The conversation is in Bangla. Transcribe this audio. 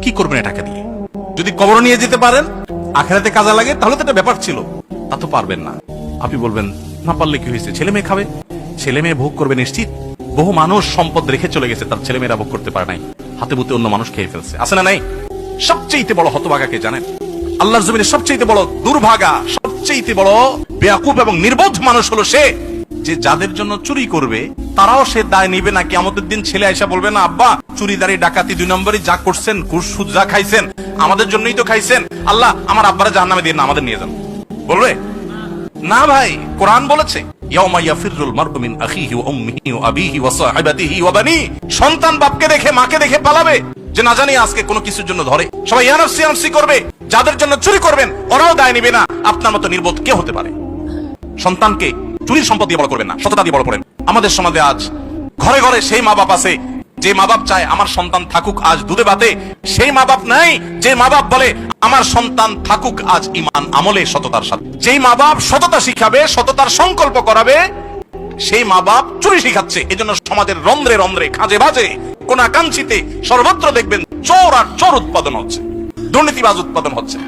কি করবেন এটাকে দিয়ে যদি কবর নিয়ে যেতে পারেন, আখেরাতে কাজে লাগে, তাহলে তো একটা ব্যাপার ছিল। তা তো পারবেন না। আপনি বলবেন, না পারলে কি হয়েছে? ছেলে মেয়ে খাবে? ছেলে মেয়ে ভোগ করবে নিশ্চিত। বহু মানুষ সম্পদ রেখে চলে গেছে, তার ছেলে মেয়েরা ভোগ করতে পারে নাই। হাতে বুতে অন্য মানুষ খেয়ে ফেলছে। আছে না নাই? সবচেয়ে বড় হতভাগাকে জানেন? আল্লাহর জমিনে সবচেয়ে বড় দুর্ভাগা সবচেয়ে বড় বেয়াকুব এবং নির্বোধ মানুষ হলো সে। যে যাদের জন্য চুরি করবে, তারাও সে দায় নিবে না, কিয়ামতের দিন ছেলে আইসা বলবে, না, আব্বা, চুরিদারি ডাকাতি দুই নম্বরই যা করছেন, ঘুষ সুদ যা খাইছেন, আমাদের জন্যই তো খাইছেন। আল্লাহ, আমার আব্বারা জাহান্নামে দিয়ে না আমাদের নিয়ে যান। বলবে? না ভাই, কোরআন বলেছে সন্তান বাপকে দেখে, মাকে দেখে পালাবে, যে না জানি আজকে কোনো কিছুর জন্য ধরে। সবাই করবে, যাদের জন্য চুরি করবেন, ওরাও দায় নেবে না। আপনার মতো নির্বোধ কে হতে পারে। সন্তানকে চুরির সম্পদ দিয়ে বড় করবেন না, সততা দিয়ে বড় করেন। আমাদের সমাজে আজ ঘরে ঘরে সেই মা বাপ আছে, যে মা বাপ চায় আমার সন্তান থাকুক আজ দুধে বাতে সেই মা বাপ নাই যে মা বাপ বলে আমার সন্তান থাকুক আজ ইমান আমলে সততার সাথে। যেই মা বাপ সততা শিখাবে, সততার সংকল্প করাবে, সেই মা বাপ চুরি শিখাচ্ছে। এজন্য সমাজের রন্ধ্রে রন্ধ্রে, খাজে বাজে কোনা কাঞ্চিতে সর্বত্র দেখবেন চোর আর চোর উৎপাদন হচ্ছে, দুর্নীতিবাজ উৎপাদন হচ্ছে।